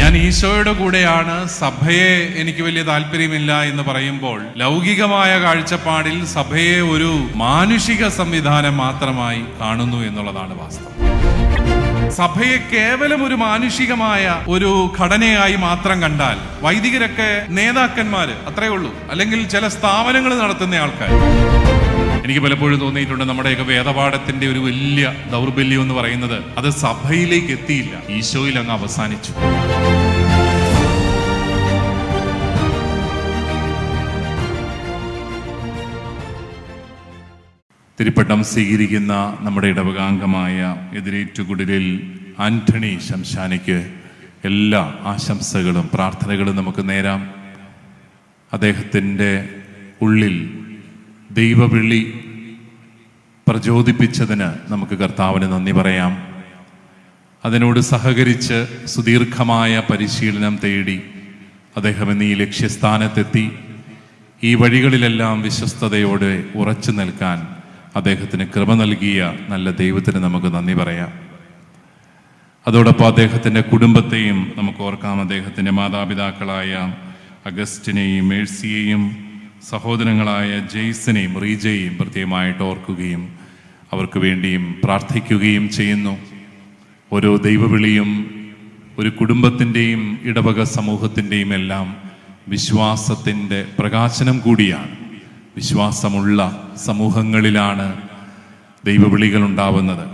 ഞാൻ ഈശോയുടെ കൂടെയാണ്. സഭയെ എനിക്ക് വലിയ താല്പര്യമില്ല എന്ന് പറയുമ്പോൾ ലൗകികമായ കാഴ്ചപ്പാടിൽ സഭയെ ഒരു മാനുഷിക സംവിധാനം മാത്രമായി കാണുന്നു എന്നുള്ളതാണ് വാസ്തവം. സഭയെ കേവലം ഒരു മാനുഷികമായ ഒരു ഘടനയായി മാത്രം കണ്ടാൽ വൈദികരൊക്കെ നേതാക്കന്മാര് അത്രേ ഉള്ളൂ. അല്ലെങ്കിൽ ചില സ്ഥാപനങ്ങൾ നടത്തുന്ന ആൾക്കാർ എനിക്ക് പലപ്പോഴും തോന്നിയിട്ടുണ്ട് നമ്മുടെയൊക്കെ വേദപാഠത്തിന്റെ ഒരു വലിയ ദൗർബല്യം എന്ന് പറയുന്നത് അത് സഭയിലേക്ക് എത്തിയില്ല. ഈശോയിൽ അങ്ങ് അവസാനിച്ചു. തിരുപ്പട്ടം സ്വീകരിക്കുന്ന നമ്മുടെ ഇടവകാംഗമായ എതിരേറ്റുകുടിലിൽ ആന്റണി ശംശാനിക്ക് എല്ലാ ആശംസകളും പ്രാർത്ഥനകളും നമുക്ക് നേരാം. അദ്ദേഹത്തിന്റെ ഉള്ളിൽ ദൈവവിളി പ്രചോദിപ്പിച്ചതിന് നമുക്ക് കർത്താവിന് നന്ദി പറയാം. അതിനോട് സഹകരിച്ച് സുദീർഘമായ പരിശീലനം തേടി അദ്ദേഹം ഇന്ന് ഈ ലക്ഷ്യസ്ഥാനത്തെത്തി. ഈ വഴികളിലെല്ലാം വിശ്വസ്തയോടെ ഉറച്ചു നിൽക്കാൻ അദ്ദേഹത്തിന് കൃപ നൽകിയ നല്ല ദൈവത്തിന് നമുക്ക് നന്ദി പറയാം. അതോടൊപ്പം അദ്ദേഹത്തിന്റെ കുടുംബത്തെയും നമുക്ക് ഓർക്കാം. അദ്ദേഹത്തിന്റെ മാതാപിതാക്കളായ അഗസ്റ്റിനെയും മേഴ്സിയെയും സഹോദരങ്ങളായ ജെയ്സിനെയും റീജയെയും പ്രത്യേകമായിട്ട് ഓർക്കുകയും അവർക്ക് വേണ്ടിയും പ്രാർത്ഥിക്കുകയും ചെയ്യുന്നു. ഓരോ ദൈവവിളിയും ഒരു കുടുംബത്തിന്റെയും ഇടവക സമൂഹത്തിന്റെയും എല്ലാം വിശ്വാസത്തിന്റെ പ്രകാശനം കൂടിയാണ്. വിശ്വാസമുള്ള സമൂഹങ്ങളിലാണ് ദൈവവിളികൾ ഉണ്ടാവുന്നത്.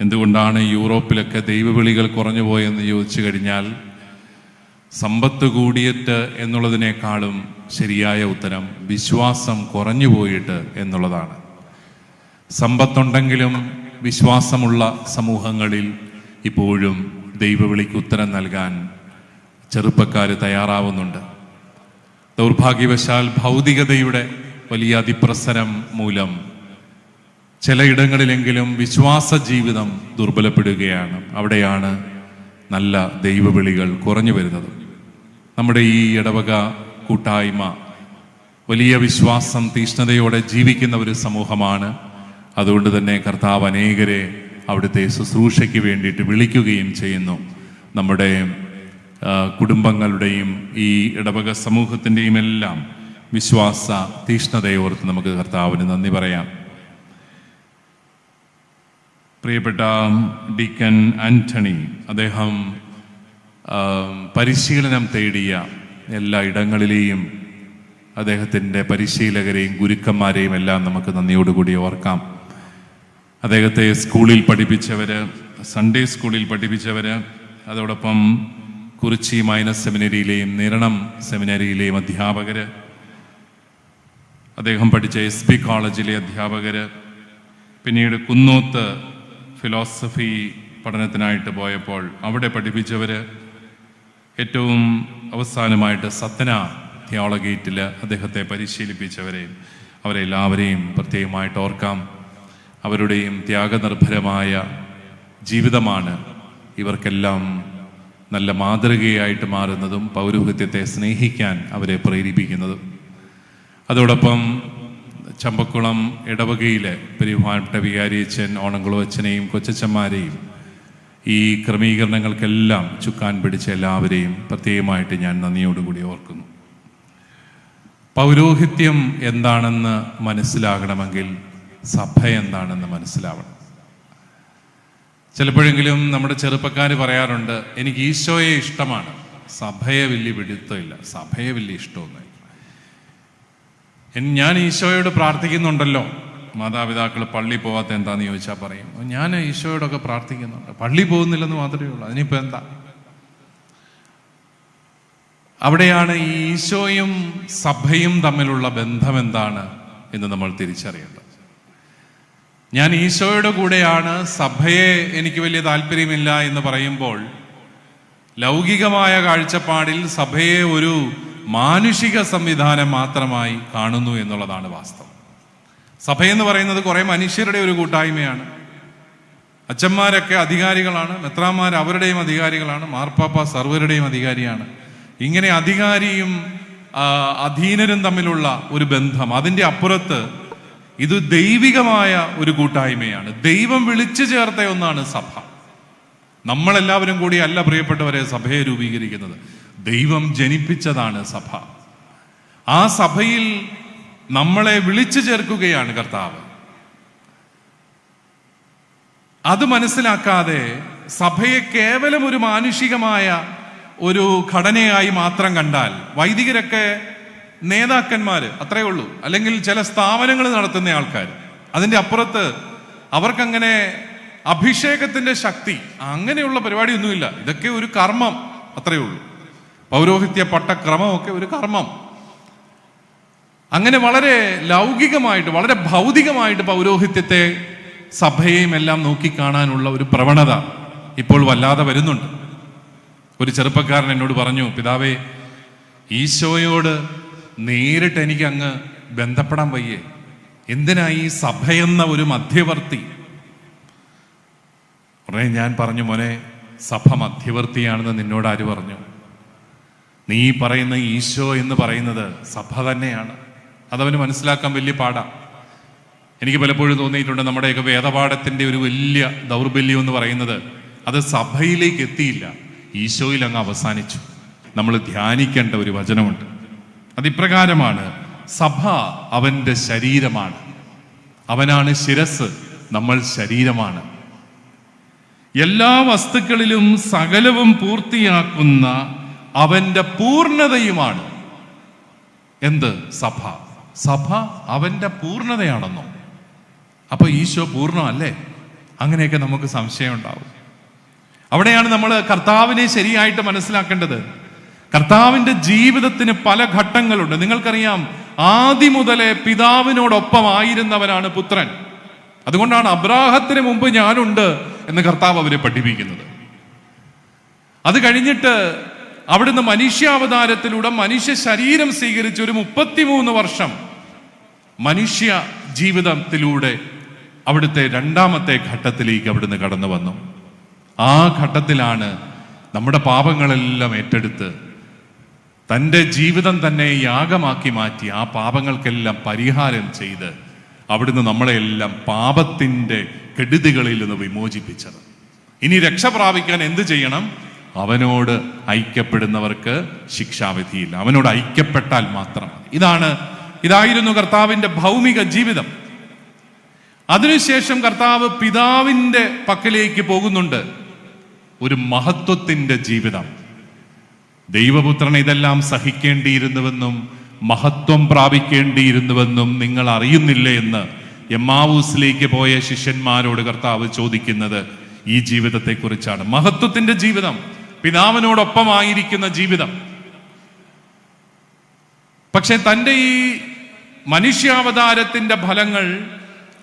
എന്തുകൊണ്ടാണ് യൂറോപ്പിലൊക്കെ ദൈവവിളികൾ കുറഞ്ഞു പോയെന്ന് ചോദിച്ചു കഴിഞ്ഞാൽ സമ്പത്ത് കൂടിയിട്ട് എന്നുള്ളതിനേക്കാളും ശരിയായ ഉത്തരം വിശ്വാസം കുറഞ്ഞു പോയിട്ട് എന്നുള്ളതാണ്. സമ്പത്തുണ്ടെങ്കിലും വിശ്വാസമുള്ള സമൂഹങ്ങളിൽ ഇപ്പോഴും ദൈവവിളിക്ക് ഉത്തരം നൽകാൻ ചെറുപ്പക്കാർ തയ്യാറാവുന്നുണ്ട്. ദൗർഭാഗ്യവശാൽ ഭൗതികതയുടെ വലിയ അതിപ്രസരം മൂലം ചിലയിടങ്ങളിലെങ്കിലും വിശ്വാസ ജീവിതം ദുർബലപ്പെടുകയാണ്. അവിടെയാണ് നല്ല ദൈവവിളികൾ കുറഞ്ഞു വരുന്നത്. നമ്മുടെ ഈ ഇടവക കൂട്ടായ്മ വലിയ വിശ്വാസം തീഷ്ണതയോടെ ജീവിക്കുന്ന ഒരു സമൂഹമാണ്. അതുകൊണ്ട് തന്നെ കർത്താവ് അനേകരെ അവിടുത്തെ ശുശ്രൂഷയ്ക്ക് വേണ്ടിയിട്ട് വിളിക്കുകയും ചെയ്യുന്നു. നമ്മുടെ കുടുംബങ്ങളുടെയും ഈ ഇടവക സമൂഹത്തിന്റെയും എല്ലാം വിശ്വാസ തീഷ്ണതയോർത്ത് നമുക്ക് കർത്താവിന് നന്ദി പറയാം. പ്രിയപ്പെട്ട ഡീക്കൻ ആന്റണി അദ്ദേഹം പരിശീലനം തേടിയ എല്ലാ ഇടങ്ങളിലെയും അദ്ദേഹത്തിന്റെ പരിശീലകരെയും ഗുരുക്കന്മാരെയും എല്ലാം നമുക്ക് നന്ദിയോടുകൂടി ഓർക്കാം. അദ്ദേഹത്തെ സ്കൂളിൽ പഠിപ്പിച്ചവർ സൺഡേ സ്കൂളിൽ പഠിപ്പിച്ചവർ അതോടൊപ്പം കുറിച്ചി മൈനസ് സെമിനറിയിലെയും നിരണം സെമിനറിയിലെയും അധ്യാപകർ അദ്ദേഹം പഠിച്ച എസ് പി കോളേജിലെ അധ്യാപകർ പിന്നീട് കുന്നോത്ത് ഫിലോസഫി പഠനത്തിനായിട്ട് പോയപ്പോൾ അവിടെ പഠിപ്പിച്ചവര് ഏറ്റവും അവസാനമായിട്ട് സത്തന തിയോളഗേറ്റിൽ അദ്ദേഹത്തെ പരിശീലിപ്പിച്ചവരെയും അവരെല്ലാവരെയും പ്രത്യേകമായിട്ട് ഓർക്കാം. അവരുടെയും ത്യാഗനിർഭരമായ ജീവിതമാണ് ഇവർക്കെല്ലാം നല്ല മാതൃകയായിട്ട് മാറുന്നതും പൗരോഹിത്യത്തെ സ്നേഹിക്കാൻ അവരെ പ്രേരിപ്പിക്കുന്നതും. അതോടൊപ്പം ചമ്പക്കുളം ഇടവകയിലെ പെരുമാറ്റ വികാരിയച്ഛൻ അച്ഛനെയും കൊച്ചച്ചന്മാരെയും ഈ ക്രമീകരണങ്ങൾക്കെല്ലാം ചുക്കാൻ പിടിച്ച എല്ലാവരെയും പ്രത്യേകമായിട്ട് ഞാൻ നന്ദിയോടുകൂടി ഓർക്കുന്നു. പൗരോഹിത്യം എന്താണെന്ന് മനസ്സിലാകണമെങ്കിൽ സഭ എന്താണെന്ന് മനസ്സിലാവണം. ചിലപ്പോഴെങ്കിലും നമ്മുടെ ചെറുപ്പക്കാർ പറയാറുണ്ട് എനിക്ക് ഈശോയെ ഇഷ്ടമാണ്. സഭയെ വലിയ പിടുത്തമില്ല. സഭയെ വലിയ ഇഷ്ടമൊന്നുമില്ല. ഞാൻ ഈശോയോട് പ്രാർത്ഥിക്കുന്നുണ്ടല്ലോ. മാതാപിതാക്കൾ പള്ളി പോവാത്ത എന്താന്ന് ചോദിച്ചാൽ പറയും. ഞാൻ ഈശോയോടൊക്കെ പ്രാർത്ഥിക്കുന്നുണ്ട്. പള്ളി പോകുന്നില്ലെന്ന് മാത്രമേ ഉള്ളൂ. അതിനിപ്പോൾ എന്താ? അവിടെയാണ് ഈ ഈശോയും സഭയും തമ്മിലുള്ള ബന്ധം എന്താണ് എന്ന് നമ്മൾ തിരിച്ചറിയേണ്ടത്. ഞാൻ ഈശോയുടെ കൂടെയാണ്. സഭയെ എനിക്ക് വലിയ താല്പര്യമില്ല എന്ന് പറയുമ്പോൾ ലൗകികമായ കാഴ്ചപ്പാടിൽ സഭയെ ഒരു മാനുഷിക സംവിധാനം മാത്രമായി കാണുന്നു എന്നുള്ളതാണ് വാസ്തവം. സഭയെന്ന് പറയുന്നത് കുറെ മനുഷ്യരുടെ ഒരു കൂട്ടായ്മയാണ്. അച്ഛന്മാരൊക്കെ അധികാരികളാണ് മെത്രാന്മാർ അവരുടെയും അധികാരികളാണ് മാർപ്പാപ്പ സർവരുടെയും അധികാരിയാണ്. ഇങ്ങനെ അധികാരിയും അധീനരും തമ്മിലുള്ള ഒരു ബന്ധം അതിന്റെ അപ്പുറത്ത് ഇത് ദൈവികമായ ഒരു കൂട്ടായ്മയാണ്. ദൈവം വിളിച്ചു ചേർത്ത ഒന്നാണ് സഭ. നമ്മളെല്ലാവരും കൂടി അല്ല പ്രിയപ്പെട്ടവരെ സഭയെ രൂപീകരിക്കുന്നത്. ദൈവം ജനിപ്പിച്ചതാണ് സഭ. ആ സഭയിൽ നമ്മളെ വിളിച്ചു ചേർക്കുകയാണ് കർത്താവ്. അത് മനസ്സിലാക്കാതെ സഭയെ കേവലം ഒരു മാനുഷികമായ ഒരു ഘടനയായി മാത്രം കണ്ടാൽ വൈദികരൊക്കെ നേതാക്കന്മാര് അത്രയേ ഉള്ളൂ. അല്ലെങ്കിൽ ചില സ്ഥാപനങ്ങൾ നടത്തുന്ന ആൾക്കാർ അതിന്റെ അപ്പുറത്ത് അവർക്കങ്ങനെ അഭിഷേകത്തിന്റെ ശക്തി അങ്ങനെയുള്ള പരിപാടിയൊന്നുമില്ല. ഇതൊക്കെ ഒരു കർമ്മം അത്രയേ ഉള്ളൂ. പൗരോഹിത്യ പട്ടക്രമമൊക്കെ ഒരു കർമ്മം. അങ്ങനെ വളരെ ലൗകികമായിട്ട് വളരെ ഭൗതികമായിട്ട് പൗരോഹിത്യത്തെ സഭയെയും എല്ലാം നോക്കിക്കാണാനുള്ള ഒരു പ്രവണത ഇപ്പോൾ വല്ലാതെ വരുന്നുണ്ട്. ഒരു ചെറുപ്പക്കാരൻ എന്നോട് പറഞ്ഞു പിതാവേ ഈശോയോട് നേരിട്ട് എനിക്ക് അങ്ങ് ബന്ധപ്പെടാൻ വയ്യേ. എന്തിനാ ഈ സഭയെന്ന ഒരു മധ്യവർത്തി? ഉടനെ ഞാൻ പറഞ്ഞു മോനെ സഭ മധ്യവർത്തിയാണെന്ന് നിന്നോട് ആര് പറഞ്ഞു? നീ പറയുന്ന ഈശോ എന്ന് പറയുന്നത് സഭ തന്നെയാണ്. അതവന് മനസ്സിലാക്കാൻ വലിയ പാടാണ് എനിക്ക് പലപ്പോഴും തോന്നിയിട്ടുണ്ട് നമ്മുടെയൊക്കെ വേദപാഠത്തിന്റെ ഒരു വലിയ ദൗർബല്യം എന്ന് പറയുന്നത് അത് സഭയിലേക്ക് എത്തിയില്ല. ഈശോയിൽ അങ്ങ് അവസാനിച്ചു. നമ്മൾ ധ്യാനിക്കേണ്ട ഒരു വചനമുണ്ട്. അതിപ്രകാരമാണ് സഭ അവന്റെ ശരീരമാണ്. അവനാണ് ശിരസ് നമ്മൾ ശരീരമാണ്. എല്ലാ വസ്തുക്കളിലും സകലവും പൂർത്തിയാക്കുന്ന അവന്റെ പൂർണതയുമാണ്. എന്ത്? സഭ. സഭ അവന്റെ പൂർണതയാണെന്നോ. അപ്പോൾ ഈശോ പൂർണമല്ലേ? അങ്ങനെയൊക്കെ നമുക്ക് സംശയം ഉണ്ടാവും. അവിടെയാണ് നമ്മൾ കർത്താവിനെ ശരിയായിട്ട് മനസ്സിലാക്കേണ്ടത്. കർത്താവിന്റെ ജീവിതത്തിന് പല ഘട്ടങ്ങളുണ്ട്. നിങ്ങൾക്കറിയാം ആദ്യം മുതലേ പിതാവിനോടൊപ്പമായിരുന്നവനാണ് പുത്രൻ. അതുകൊണ്ടാണ് അബ്രാഹത്തിന് മുമ്പ് ഞാനുണ്ട് എന്ന് കർത്താവ് അവരെ പഠിപ്പിക്കുന്നത്. അത് കഴിഞ്ഞിട്ട് അവിടുന്ന് മനുഷ്യാവതാരത്തിലൂടെ മനുഷ്യ ശരീരം സ്വീകരിച്ച് ഒരു മുപ്പത്തിമൂന്ന് വർഷം മനുഷ്യ ജീവിതത്തിലൂടെ അവിടുത്തെ രണ്ടാമത്തെ ഘട്ടത്തിലേക്ക് അവിടുന്ന് കടന്നു വന്നു. ആ ഘട്ടത്തിലാണ് നമ്മുടെ പാപങ്ങളെല്ലാം ഏറ്റെടുത്ത് തന്റെ ജീവിതം തന്നെ യാഗമാക്കി മാറ്റി ആ പാപങ്ങൾക്കെല്ലാം പരിഹാരം ചെയ്ത് അവിടുന്ന് നമ്മളെയെല്ലാം പാപത്തിന്റെ കെടുതികളിൽ നിന്ന് വിമോചിപ്പിച്ചത്. ഇനി രക്ഷ പ്രാപിക്കാൻ എന്ത് ചെയ്യണം? അവനോട് ഐക്യപ്പെടുന്നവർക്ക് ശിക്ഷാവിധിയില്ല. അവനോട് ഐക്യപ്പെട്ടാൽ മാത്രം മതി. ഇതാണ് ഇതായിരുന്നു കർത്താവിന്റെ ഭൗമിക ജീവിതം. അതിനുശേഷം കർത്താവ് പിതാവിന്റെ പക്കലേക്ക് പോകുന്നുണ്ട്. ഒരു മഹത്വത്തിന്റെ ജീവിതം. ദൈവപുത്രൻ ഇതെല്ലാം സഹിക്കേണ്ടിയിരുന്നുവെന്നും മഹത്വം പ്രാപിക്കേണ്ടിയിരുന്നുവെന്നും നിങ്ങൾ അറിയുന്നില്ല എന്ന് എമ്മാവൂസിലേക്ക് പോയ ശിഷ്യന്മാരോട് കർത്താവ് ചോദിക്കുന്നത് ഈ ജീവിതത്തെക്കുറിച്ചാണ്. മഹത്വത്തിന്റെ ജീവിതം. പിതാവിനോടൊപ്പമായിരിക്കുന്ന ജീവിതം. പക്ഷെ തന്റെ ഈ മനുഷ്യാവതാരത്തിന്റെ ഫലങ്ങൾ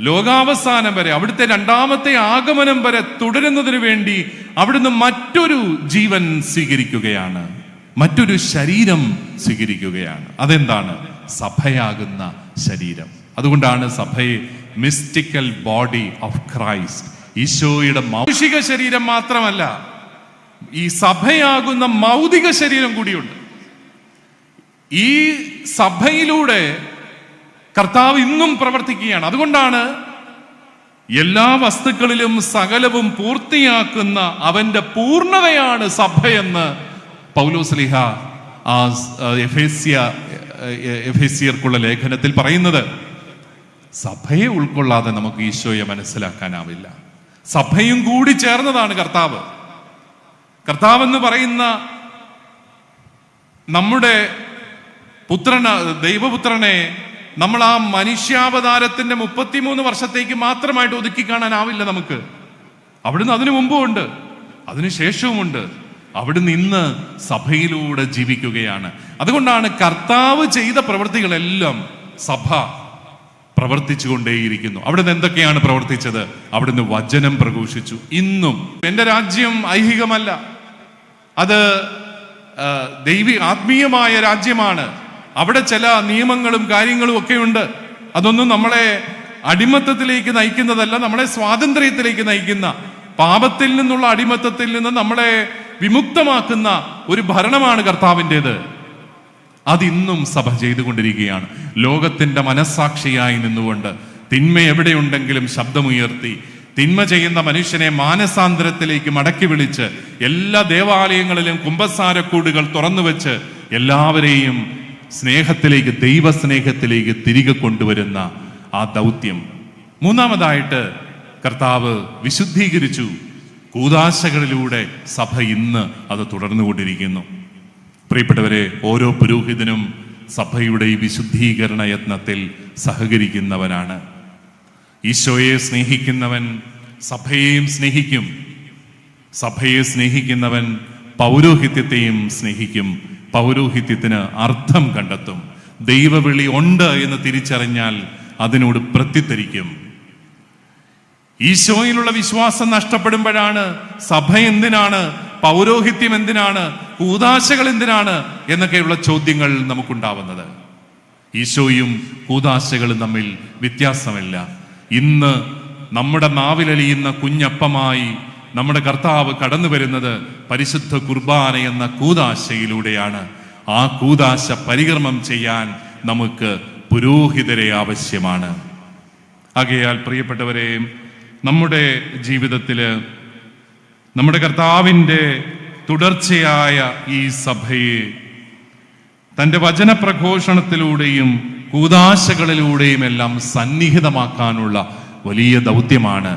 ലോകാവസാനം വരെ അവിടുത്തെ രണ്ടാമത്തെ ആഗമനം വരെ തുടരുന്നതിന് വേണ്ടി അവിടുന്ന് മറ്റൊരു ജീവൻ സ്വീകരിക്കുകയാണ്. മറ്റൊരു ശരീരം സ്വീകരിക്കുകയാണ്. അതെന്താണ്? സഭയാകുന്ന ശരീരം. അതുകൊണ്ടാണ് സഭയെ മിസ്റ്റിക്കൽ ബോഡി ഓഫ് ക്രൈസ്റ്റ് ഈശോയുടെ മൗഷിക ശരീരം മാത്രമല്ല ഈ സഭയാകുന്ന മൗതിക ശരീരം കൂടിയുണ്ട്. ഈ സഭയിലൂടെ കർത്താവ് ഇന്നും പ്രവർത്തിക്കുകയാണ്. അതുകൊണ്ടാണ് എല്ലാ വസ്തുക്കളിലും സകലവും പൂർത്തിയാക്കുന്ന അവന്റെ പൂർണതയാണ് സഭയെന്ന് പൗലോസ്ലിഹ ആ എഫേസ്യ എഫേസ്യർക്കുള്ള ലേഖനത്തിൽ പറയുന്നത്. സഭയെ ഉൾക്കൊള്ളാതെ നമുക്ക് ഈശോയെ മനസ്സിലാക്കാനാവില്ല. സഭയും കൂടി ചേർന്നതാണ് കർത്താവ്. കർത്താവ് എന്ന് പറയുന്ന നമ്മുടെ പുത്രന ദൈവപുത്രനെ നമ്മൾ ആ മനുഷ്യാവതാരത്തിന്റെ മുപ്പത്തിമൂന്ന് വർഷത്തേക്ക് മാത്രമായിട്ട് ഒതുക്കി കാണാനാവില്ല നമുക്ക്. അവിടുന്ന് അതിനു മുമ്പും ഉണ്ട് അതിനു ശേഷവുമുണ്ട്. അവിടുന്ന് ഇന്ന് സഭയിലൂടെ ജീവിക്കുകയാണ്. അതുകൊണ്ടാണ് കർത്താവ് ചെയ്ത പ്രവൃത്തികളെല്ലാം സഭ പ്രവർത്തിച്ചുകൊണ്ടേയിരിക്കുന്നു. അവിടുന്ന് എന്തൊക്കെയാണ് പ്രവർത്തിച്ചത്? അവിടുന്ന് വചനം പ്രഘോഷിച്ചു. ഇന്നും എന്റെ രാജ്യം ഐഹികമല്ല. അത് ദൈവി ആത്മീയമായ രാജ്യമാണ്. അവിടെ ചില നിയമങ്ങളും കാര്യങ്ങളും ഒക്കെ ഉണ്ട് അതൊന്നും നമ്മളെ അടിമത്തത്തിലേക്ക് നയിക്കുന്നതല്ല നമ്മളെ സ്വാതന്ത്ര്യത്തിലേക്ക് നയിക്കുന്ന പാപത്തിൽ നിന്നുള്ള അടിമത്തത്തിൽ നിന്ന് നമ്മളെ വിമുക്തമാക്കുന്ന ഒരു ഭരണമാണ് കർത്താവിന്റെത്. അതിന്നും സഭ ചെയ്തുകൊണ്ടിരിക്കുകയാണ്. ലോകത്തിന്റെ മനസ്സാക്ഷിയായി നിന്നുകൊണ്ട് തിന്മ എവിടെയുണ്ടെങ്കിലും ശബ്ദമുയർത്തി തിന്മ ചെയ്യുന്ന മനുഷ്യനെ മാനസാന്തരത്തിലേക്ക് മടക്കി വിളിച്ച് എല്ലാ ദേവാലയങ്ങളിലും കുംഭസാരക്കൂടുകൾ തുറന്നു വെച്ച് എല്ലാവരെയും സ്നേഹത്തിലേക്ക് ദൈവസ്നേഹത്തിലേക്ക് തിരികെ കൊണ്ടുവരുന്ന ആ ദൗത്യം. മൂന്നാമതായിട്ട് കർത്താവ് വിശുദ്ധീകരിച്ചു. കൂതാശകളിലൂടെ സഭ ഇന്ന് അത് തുടർന്നുകൊണ്ടിരിക്കുന്നു. പ്രിയപ്പെട്ടവരെ ഓരോ പുരോഹിതനും സഭയുടെ ഈ വിശുദ്ധീകരണ യത്നത്തിൽ സഹകരിക്കുന്നവനാണ്. ഈശോയെ സ്നേഹിക്കുന്നവൻ സഭയെയും സ്നേഹിക്കും. സഭയെ സ്നേഹിക്കുന്നവൻ പൗരോഹിത്യത്തെയും സ്നേഹിക്കും. പൗരോഹിത്യത്തിന് അർത്ഥം കണ്ടെത്തും. ദൈവവിളി ഉണ്ട് എന്ന് തിരിച്ചറിഞ്ഞാൽ അതിനോട് പ്രത്യുത്തരിക്കും. ഈശോയിലുള്ള വിശ്വാസം നഷ്ടപ്പെടുമ്പോഴാണ് സഭ എന്തിനാണ് പൗരോഹിത്യം എന്തിനാണ് കൂതാശകൾ എന്തിനാണ് എന്നൊക്കെയുള്ള ചോദ്യങ്ങൾ നമുക്കുണ്ടാവുന്നത്. ഈശോയും കൂതാശകളും തമ്മിൽ വ്യത്യാസമില്ല. ഇന്ന് നമ്മുടെ നാവിലലിയുന്ന കുഞ്ഞപ്പമായി നമ്മുടെ കർത്താവ് കടന്നു വരുന്നത് പരിശുദ്ധ കുർബാന എന്ന കൂതാശയിലൂടെയാണ്. ആ കൂതാശ പരികർമ്മം ചെയ്യാൻ നമുക്ക് പുരോഹിതരെ ആവശ്യമാണ്. ആകയാൽ പ്രിയപ്പെട്ടവരെ നമ്മുടെ ജീവിതത്തിൽ നമ്മുടെ കർത്താവിന്റെ തുടർച്ചയായ ഈ സഭയെ തന്റെ വചനപ്രഘോഷണത്തിലൂടെയും കൂതാശകളിലൂടെയും എല്ലാം സന്നിഹിതമാക്കാനുള്ള വലിയ ദൗത്യമാണ്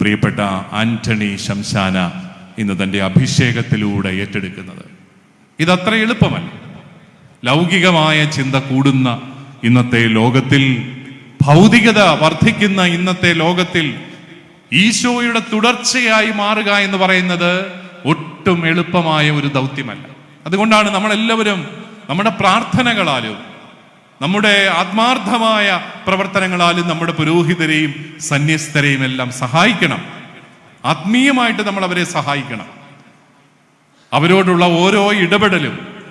പ്രിയപ്പെട്ട ആന്റണി ശംശാന ഇന്ന് തന്റെ അഭിഷേകത്തിലൂടെ ഏറ്റെടുക്കുന്നത്. ഇതത്ര എളുപ്പമല്ല. ലൗകികമായ ചിന്ത കൂടുന്ന ഇന്നത്തെ ലോകത്തിൽ ഭൗതികത വർദ്ധിക്കുന്ന ഇന്നത്തെ ലോകത്തിൽ ഈശോയുടെ തുടർച്ചയായി മാറുക എന്ന് പറയുന്നത് ഒട്ടും എളുപ്പമായ ഒരു ദൗത്യമല്ല. അതുകൊണ്ടാണ് നമ്മളെല്ലാവരും നമ്മുടെ പ്രാർത്ഥനകളാലും നമ്മുടെ ആത്മാർത്ഥമായ പ്രവർത്തനങ്ങളാലും നമ്മുടെ പുരോഹിതരെയും സന്യസ്തരെയും എല്ലാം സഹായിക്കണം. ആത്മീയമായിട്ട് നമ്മൾ അവരെ സഹായിക്കണം. അവരോടുള്ള ഓരോ ഇടപെടലും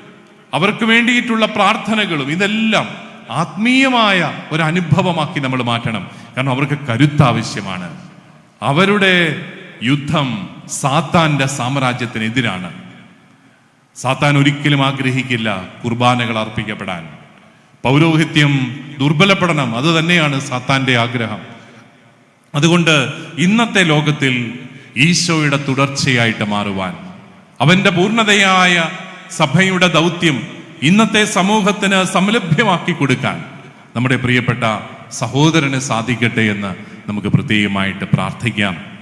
അവർക്ക് വേണ്ടിയിട്ടുള്ള പ്രാർത്ഥനകളും ഇതെല്ലാം ആത്മീയമായ ഒരു അനുഭവമാക്കി നമ്മൾ മാറ്റണം. കാരണം അവർക്ക് കരുത്ത് ആവശ്യമാണ് അവരുടെ യുദ്ധം സാത്താന്റെ സാമ്രാജ്യത്തിനെതിരാണ്. സാത്താൻ ഒരിക്കലും ആഗ്രഹിക്കില്ല കുർബാനകൾ അർപ്പിക്കപ്പെടാൻ. പൗരോഹിത്യം ദുർബലപ്പെടണം അത് തന്നെയാണ് സാത്താന്റെ ആഗ്രഹം. അതുകൊണ്ട് ഇന്നത്തെ ലോകത്തിൽ ഈശോയുടെ തുടർച്ചയായിട്ട് മാറുവാൻ അവന്റെ പൂർണതയായ സഭയുടെ ദൗത്യം ഇന്നത്തെ സമൂഹത്തിന് സംലഭ്യമാക്കി കൊടുക്കാൻ നമ്മുടെ പ്രിയപ്പെട്ട സഹോദരന് സാധിക്കട്ടെ എന്ന് നമുക്ക് പ്രത്യേകമായിട്ട് പ്രാർത്ഥിക്കാം.